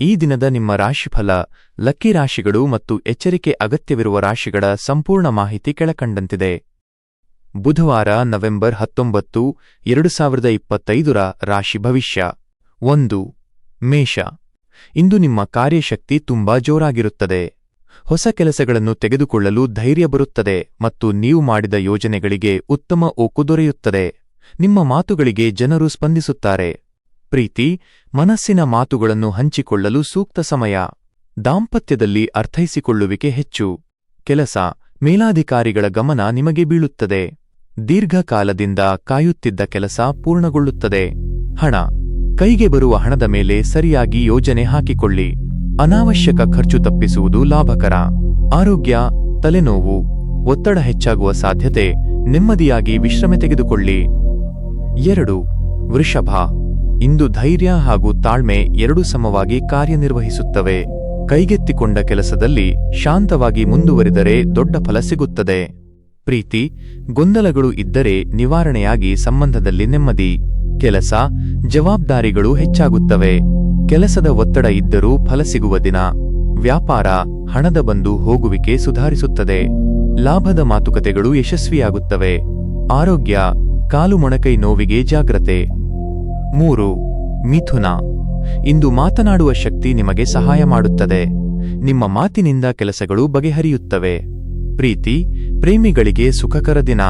ಈ ದಿನದ ನಿಮ್ಮ ರಾಶಿಫಲ, ಲಕ್ಕಿ ರಾಶಿಗಳು ಮತ್ತು ಎಚ್ಚರಿಕೆ ಅಗತ್ಯವಿರುವ ರಾಶಿಗಳ ಸಂಪೂರ್ಣ ಮಾಹಿತಿ ಕೆಳಕಂಡಂತಿದೆ. ಬುಧವಾರ, ನವೆಂಬರ್ ಹತ್ತೊಂಬತ್ತು, ಎರಡು ಸಾವಿರದ ಇಪ್ಪತ್ತೈದರ ರಾಶಿ ಭವಿಷ್ಯ. ಒಂದು, ಮೇಷ. ಇಂದು ನಿಮ್ಮ ಕಾರ್ಯಶಕ್ತಿ ತುಂಬಾ ಜೋರಾಗಿರುತ್ತದೆ. ಹೊಸ ಕೆಲಸಗಳನ್ನು ತೆಗೆದುಕೊಳ್ಳಲು ಧೈರ್ಯ ಬರುತ್ತದೆ ಮತ್ತು ನೀವು ಮಾಡಿದ ಯೋಜನೆಗಳಿಗೆ ಉತ್ತಮ ಓಕು ದೊರೆಯುತ್ತದೆ. ನಿಮ್ಮ ಮಾತುಗಳಿಗೆ ಜನರು ಸ್ಪಂದಿಸುತ್ತಾರೆ. ಪ್ರೀತಿ, ಮನಸ್ಸಿನ ಮಾತುಗಳನ್ನು ಹಂಚಿಕೊಳ್ಳಲು ಸೂಕ್ತ ಸಮಯ. ದಾಂಪತ್ಯದಲ್ಲಿ ಅರ್ಥೈಸಿಕೊಳ್ಳುವಿಕೆ ಹೆಚ್ಚು. ಕೆಲಸ, ಮೇಲಾಧಿಕಾರಿಗಳ ಗಮನ ನಿಮಗೆ ಬೀಳುತ್ತದೆ. ದೀರ್ಘಕಾಲದಿಂದ ಕಾಯುತ್ತಿದ್ದ ಕೆಲಸ ಪೂರ್ಣಗೊಳ್ಳುತ್ತದೆ. ಹಣ, ಕೈಗೆ ಬರುವ ಹಣದ ಮೇಲೆ ಸರಿಯಾಗಿ ಯೋಜನೆ ಹಾಕಿಕೊಳ್ಳಿ. ಅನಾವಶ್ಯಕ ಖರ್ಚು ತಪ್ಪಿಸುವುದು ಲಾಭಕರ. ಆರೋಗ್ಯ, ತಲೆನೋವು, ಒತ್ತಡ ಹೆಚ್ಚಾಗುವ ಸಾಧ್ಯತೆ, ನೆಮ್ಮದಿಯಾಗಿ ವಿಶ್ರಮೆ ತೆಗೆದುಕೊಳ್ಳಿ. ಎರಡು, ವೃಷಭ. ಇಂದು ಧೈರ್ಯ ಹಾಗೂ ತಾಳ್ಮೆ ಎರಡೂ ಸಮವಾಗಿ ಕಾರ್ಯನಿರ್ವಹಿಸುತ್ತವೆ. ಕೈಗೆತ್ತಿಕೊಂಡ ಕೆಲಸದಲ್ಲಿ ಶಾಂತವಾಗಿ ಮುಂದುವರಿದರೆ ದೊಡ್ಡ ಫಲ ಸಿಗುತ್ತದೆ. ಪ್ರೀತಿ, ಗೊಂದಲಗಳು ಇದ್ದರೆ ನಿವಾರಣೆಯಾಗಿ ಸಂಬಂಧದಲ್ಲಿ ನೆಮ್ಮದಿ. ಕೆಲಸ, ಜವಾಬ್ದಾರಿಗಳು ಹೆಚ್ಚಾಗುತ್ತವೆ. ಕೆಲಸದ ಒತ್ತಡ ಇದ್ದರೂ ಫಲ ಸಿಗುವ ದಿನ. ವ್ಯಾಪಾರ, ಹಣದ ಬಂದು ಹೋಗುವಿಕೆ ಸುಧಾರಿಸುತ್ತದೆ. ಲಾಭದ ಮಾತುಕತೆಗಳು ಯಶಸ್ವಿಯಾಗುತ್ತವೆ. ಆರೋಗ್ಯ, ಕಾಲು ಮೊಣಕೈ ನೋವಿಗೆ ಜಾಗ್ರತೆ. ಮೂರು, ಮಿಥುನ. ಇಂದು ಮಾತನಾಡುವ ಶಕ್ತಿ ನಿಮಗೆ ಸಹಾಯ ಮಾಡುತ್ತದೆ. ನಿಮ್ಮ ಮಾತಿನಿಂದ ಕೆಲಸಗಳು ಬಗೆಹರಿಯುತ್ತವೆ. ಪ್ರೀತಿ, ಪ್ರೇಮಿಗಳಿಗೆ ಸುಖಕರ ದಿನ.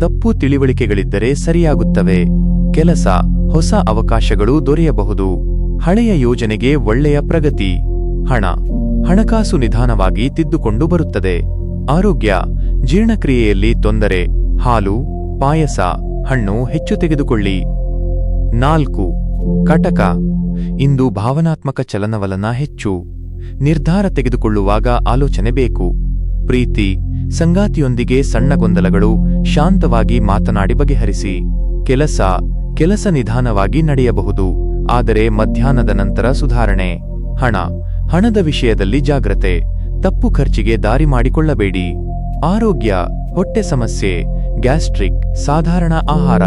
ತಪ್ಪು ತಿಳಿವಳಿಕೆಗಳಿದ್ದರೆ ಸರಿಯಾಗುತ್ತವೆ. ಕೆಲಸ, ಹೊಸ ಅವಕಾಶಗಳು ದೊರೆಯಬಹುದು. ಹಳೆಯ ಯೋಜನೆಗೆ ಒಳ್ಳೆಯ ಪ್ರಗತಿ. ಹಣ, ಹಣಕಾಸು ನಿಧಾನವಾಗಿ ತಿದ್ದುಕೊಂಡು ಬರುತ್ತದೆ. ಆರೋಗ್ಯ, ಜೀರ್ಣಕ್ರಿಯೆಯಲ್ಲಿ ತೊಂದರೆ. ಹಾಲು, ಪಾಯಸ, ಹಣ್ಣು ಹೆಚ್ಚು ತೆಗೆದುಕೊಳ್ಳಿ. ನಾಲ್ಕು, ಕಟಕ. ಇಂದು ಭಾವನಾತ್ಮಕ ಚಲನವಲನ ಹೆಚ್ಚು. ನಿರ್ಧಾರ ತೆಗೆದುಕೊಳ್ಳುವಾಗ ಆಲೋಚನೆ ಬೇಕು. ಪ್ರೀತಿ, ಸಂಗಾತಿಯೊಂದಿಗೆ ಸಣ್ಣ ಗೊಂದಲಗಳು ಶಾಂತವಾಗಿ ಮಾತನಾಡಿ ಬಗೆಹರಿಸಿ. ಕೆಲಸ ಕೆಲಸ ನಿಧಾನವಾಗಿ ನಡೆಯಬಹುದು, ಆದರೆ ಮಧ್ಯಾಹ್ನದ ನಂತರ ಸುಧಾರಣೆ. ಹಣ, ಹಣದ ವಿಷಯದಲ್ಲಿ ಜಾಗ್ರತೆ. ತಪ್ಪು ಖರ್ಚಿಗೆ ದಾರಿ ಮಾಡಿಕೊಳ್ಳಬೇಡಿ. ಆರೋಗ್ಯ, ಹೊಟ್ಟೆ ಸಮಸ್ಯೆ, ಗ್ಯಾಸ್ಟ್ರಿಕ್, ಸಾಧಾರಣ ಆಹಾರ.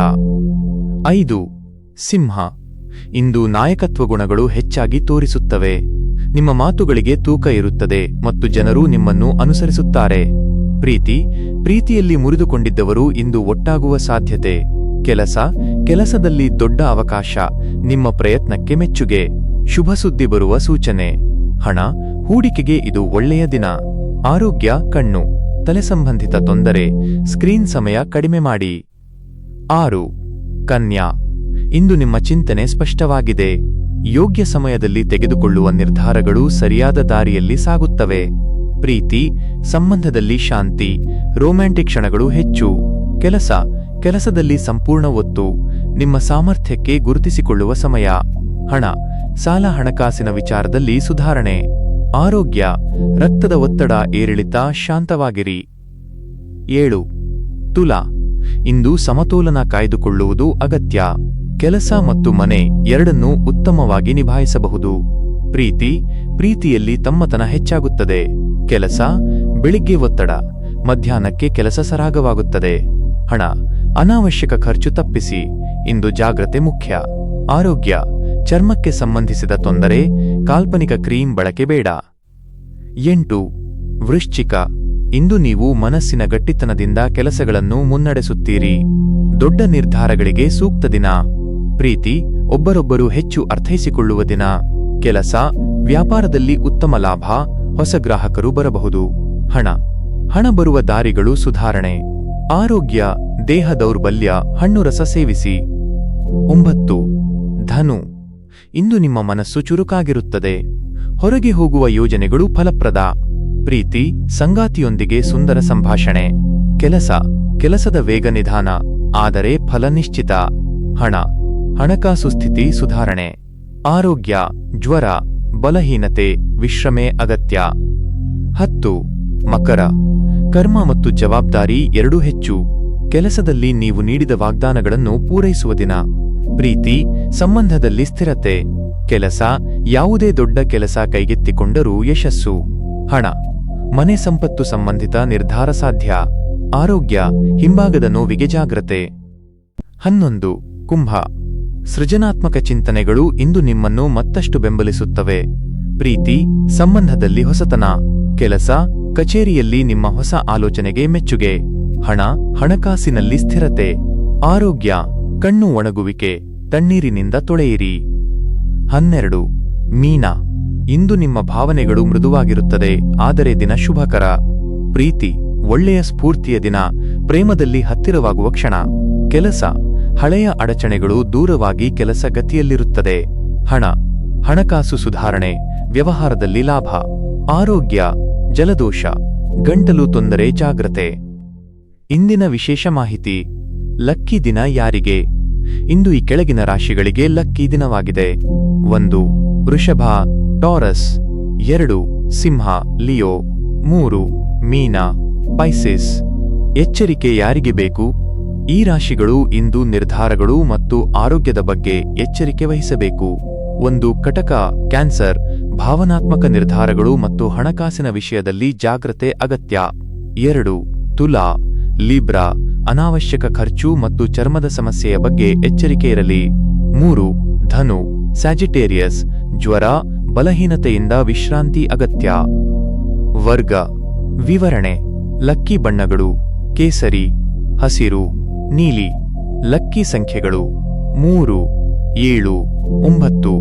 ಐದು ಸಿಂಹ. ಇಂದು ನಾಯಕತ್ವ ಗುಣಗಳು ಹೆಚ್ಚಾಗಿ ತೋರಿಸುತ್ತವೆ. ನಿಮ್ಮ ಮಾತುಗಳಿಗೆ ತೂಕ ಇರುತ್ತದೆ ಮತ್ತು ಜನರು ನಿಮ್ಮನ್ನು ಅನುಸರಿಸುತ್ತಾರೆ. ಪ್ರೀತಿ, ಪ್ರೀತಿಯಲ್ಲಿ ಮುರಿದುಕೊಂಡಿದ್ದವರು ಇಂದು ಒಟ್ಟಾಗುವ ಸಾಧ್ಯತೆ. ಕೆಲಸ, ಕೆಲಸದಲ್ಲಿ ದೊಡ್ಡ ಅವಕಾಶ, ನಿಮ್ಮ ಪ್ರಯತ್ನಕ್ಕೆ ಮೆಚ್ಚುಗೆ. ಶುಭ ಸುದ್ದಿ ಬರುವ ಸೂಚನೆ. ಹಣ, ಹೂಡಿಕೆಗೆ ಇದು ಒಳ್ಳೆಯ ದಿನ. ಆರೋಗ್ಯ, ಕಣ್ಣು. ತಲೆ ಸಂಬಂಧಿತ ತೊಂದರೆ. ಸ್ಕ್ರೀನ್ ಸಮಯ ಕಡಿಮೆ ಮಾಡಿ. ಆರು. ಕನ್ಯಾ. ಇಂದು ನಿಮ್ಮ ಚಿಂತನೆ ಸ್ಪಷ್ಟವಾಗಿದೆ. ಯೋಗ್ಯ ಸಮಯದಲ್ಲಿ ತೆಗೆದುಕೊಳ್ಳುವ ನಿರ್ಧಾರಗಳು ಸರಿಯಾದ ದಾರಿಯಲ್ಲಿ ಸಾಗುತ್ತವೆ. ಪ್ರೀತಿ, ಸಂಬಂಧದಲ್ಲಿ ಶಾಂತಿ, ರೋಮ್ಯಾಂಟಿಕ್ ಕ್ಷಣಗಳು ಹೆಚ್ಚು. ಕೆಲಸ, ಕೆಲಸದಲ್ಲಿ ಸಂಪೂರ್ಣ ಒತ್ತು. ನಿಮ್ಮ ಸಾಮರ್ಥ್ಯಕ್ಕೆ ಗುರುತಿಸಿಕೊಳ್ಳುವ ಸಮಯ. ಹಣ, ಸಾಲ ಹಣಕಾಸಿನ ವಿಚಾರದಲ್ಲಿ ಸುಧಾರಣೆ. ಆರೋಗ್ಯ, ರಕ್ತದ ಒತ್ತಡ ಏರಿಳಿತ ಶಾಂತವಾಗಿರಿ. ಏಳು. ತುಲಾ. ಇಂದು ಸಮತೋಲನ ಕಾಯ್ದುಕೊಳ್ಳುವುದು ಅಗತ್ಯ. ಕೆಲಸ ಮತ್ತು ಮನೆ ಎರಡನ್ನೂ ಉತ್ತಮವಾಗಿ ನಿಭಾಯಿಸಬಹುದು. ಪ್ರೀತಿ, ಪ್ರೀತಿಯಲ್ಲಿ ತಮ್ಮತನ ಹೆಚ್ಚಾಗುತ್ತದೆ. ಕೆಲಸ, ಬೆಳಿಗ್ಗೆ ಒತ್ತಡ, ಮಧ್ಯಾಹ್ನಕ್ಕೆ ಕೆಲಸ ಸರಾಗವಾಗುತ್ತದೆ. ಹಣ, ಅನಾವಶ್ಯಕ ಖರ್ಚು ತಪ್ಪಿಸಿ, ಇಂದು ಜಾಗ್ರತೆ ಮುಖ್ಯ. ಆರೋಗ್ಯ, ಚರ್ಮಕ್ಕೆ ಸಂಬಂಧಿಸಿದ ತೊಂದರೆ, ಕಾಲ್ಪನಿಕ ಕ್ರೀಮ್ ಬಳಕೆ ಬೇಡ. ಎಂಟು, ವೃಶ್ಚಿಕ, ಇಂದು ನೀವು ಮನಸ್ಸಿನ ಗಟ್ಟಿತನದಿಂದ ಕೆಲಸಗಳನ್ನು ಮುನ್ನಡೆಸುತ್ತೀರಿ. ದೊಡ್ಡ ನಿರ್ಧಾರಗಳಿಗೆ ಸೂಕ್ತ ದಿನ. ಪ್ರೀತಿ ಒಬ್ಬರೊಬ್ಬರು ಹೆಚ್ಚು ಅರ್ಥೈಸಿಕೊಳ್ಳುವ ದಿನ. ಕೆಲಸ, ವ್ಯಾಪಾರದಲ್ಲಿ ಉತ್ತಮ ಲಾಭ, ಹೊಸ ಗ್ರಾಹಕರು ಬರಬಹುದು. ಹಣ ಹಣ ಬರುವ ದಾರಿಗಳು ಸುಧಾರಣೆ. ಆರೋಗ್ಯ, ದೇಹ ದೌರ್ಬಲ್ಯ, ಹಣ್ಣು ರಸ ಸೇವಿಸಿ. ಒಂಬತ್ತು, ಧನು. ಇಂದು ನಿಮ್ಮ ಮನಸ್ಸು ಚುರುಕಾಗಿರುತ್ತದೆ. ಹೊರಗೆ ಹೋಗುವ ಯೋಜನೆಗಳು ಫಲಪ್ರದ. ಪ್ರೀತಿ, ಸಂಗಾತಿಯೊಂದಿಗೆ ಸುಂದರ ಸಂಭಾಷಣೆ. ಕೆಲಸ, ಕೆಲಸದ ವೇಗ ನಿಧಾನ, ಆದರೆ ಫಲ ನಿಶ್ಚಿತ. ಹಣ ಹಣಕಾಸು ಸ್ಥಿತಿ ಸುಧಾರಣೆ. ಆರೋಗ್ಯ, ಜ್ವರ, ಬಲಹೀನತೆ, ವಿಶ್ರಮೆ ಅಗತ್ಯ. ಹತ್ತು, ಮಕರ. ಕರ್ಮ ಮತ್ತು ಜವಾಬ್ದಾರಿ ಎರಡೂ ಹೆಚ್ಚು. ಕೆಲಸದಲ್ಲಿ ನೀವು ನೀಡಿದ ವಾಗ್ದಾನಗಳನ್ನು ಪೂರೈಸುವ ದಿನ. ಪ್ರೀತಿ, ಸಂಬಂಧದಲ್ಲಿ ಸ್ಥಿರತೆ. ಕೆಲಸ, ಯಾವುದೇ ದೊಡ್ಡ ಕೆಲಸ ಕೈಗೆತ್ತಿಕೊಂಡರೂ ಯಶಸ್ಸು. ಹಣ. ಮನೆ ಸಂಪತ್ತು ಸಂಬಂಧಿತ ನಿರ್ಧಾರ ಸಾಧ್ಯ. ಆರೋಗ್ಯ, ಹಿಂಭಾಗದ ನೋವಿಗೆ ಜಾಗ್ರತೆ. ಹನ್ನೊಂದು, ಕುಂಭ. ಸೃಜನಾತ್ಮಕ ಚಿಂತನೆಗಳು ಇಂದು ನಿಮ್ಮನ್ನು ಮತ್ತಷ್ಟು ಬೆಂಬಲಿಸುತ್ತವೆ. ಪ್ರೀತಿ, ಸಂಬಂಧದಲ್ಲಿ ಹೊಸತನ, ಕೆಲಸ, ಕಚೇರಿಯಲ್ಲಿ ನಿಮ್ಮ ಹೊಸ ಆಲೋಚನೆಗೆ ಮೆಚ್ಚುಗೆ. ಹಣ, ಹಣಕಾಸಿನಲ್ಲಿ ಸ್ಥಿರತೆ. ಆರೋಗ್ಯ, ಕಣ್ಣು ಒಣಗುವಿಕೆ, ತಣ್ಣೀರಿನಿಂದ ತೊಳೆಯಿರಿ. ಹನ್ನೆರಡು, ಮೀನ. ಇಂದು ನಿಮ್ಮ ಭಾವನೆಗಳು ಮೃದುವಾಗಿರುತ್ತದೆ, ಆದರೆ ದಿನ ಶುಭಕರ. ಪ್ರೀತಿ, ಒಳ್ಳೆಯ ಸ್ಫೂರ್ತಿಯ ದಿನ, ಪ್ರೇಮದಲ್ಲಿ ಹತ್ತಿರವಾಗುವ ಕ್ಷಣ. ಕೆಲಸ ಹಳೆಯ ಅಡಚಣೆಗಳು ದೂರವಾಗಿ ಕೆಲಸ ಗತಿಯಲ್ಲಿರುತ್ತದೆ. ಹಣ, ಹಣಕಾಸು ಸುಧಾರಣೆ, ವ್ಯವಹಾರದಲ್ಲಿ ಲಾಭ, ಆರೋಗ್ಯ, ಜಲದೋಷ, ಗಂಟಲು ತೊಂದರೆ ಜಾಗ್ರತೆ. ಇಂದಿನ ವಿಶೇಷ ಮಾಹಿತಿ, ಲಕ್ಕಿ ದಿನ ಯಾರಿಗೆ? ಇಂದು ಈ ಕೆಳಗಿನ ರಾಶಿಗಳಿಗೆ ಲಕ್ಕಿ ದಿನವಾಗಿದೆ. ಒಂದು, ವೃಷಭ, ಟಾರಸ್, ಎರಡು, ಸಿಂಹ, ಲಿಯೋ, ಮೂರು, ಮೀನಾ, ಪೈಸಿಸ್. ಎಚ್ಚರಿಕೆ ಯಾರಿಗೆ ಬೇಕು? ಈ ರಾಶಿಗಳು ಇಂದು ನಿರ್ಧಾರಗಳು ಮತ್ತು ಆರೋಗ್ಯದ ಬಗ್ಗೆ ಎಚ್ಚರಿಕೆ ವಹಿಸಬೇಕು. ಒಂದು ಕಟಕ, ಕ್ಯಾನ್ಸರ್, ಭಾವನಾತ್ಮಕ ನಿರ್ಧಾರಗಳು ಮತ್ತು ಹಣಕಾಸಿನ ವಿಷಯದಲ್ಲಿ ಜಾಗ್ರತೆ ಅಗತ್ಯ. ಎರಡು, ತುಲಾ, ಲಿಬ್ರಾ, ಅನಾವಶ್ಯಕ ಖರ್ಚು ಮತ್ತು ಚರ್ಮದ ಸಮಸ್ಯೆಯ ಬಗ್ಗೆ ಎಚ್ಚರಿಕೆ ಇರಲಿ. ಮೂರು, ಧನು ಸ್ಯಾಜಿಟೇರಿಯಸ್ ಜ್ವರ, ಬಲಹೀನತೆಯಿಂದ ವಿಶ್ರಾಂತಿ ಅಗತ್ಯ. ವರ್ಗ, ವಿವರಣೆ, ಲಕ್ಕಿ ಬಣ್ಣಗಳು, ಕೇಸರಿ, ಹಸಿರು. ನೀಲಿ ಲಕ್ಕಿ ಸಂಖ್ಯೆಗಳು ಮೂರು ಏಳು ಒಂಬತ್ತು.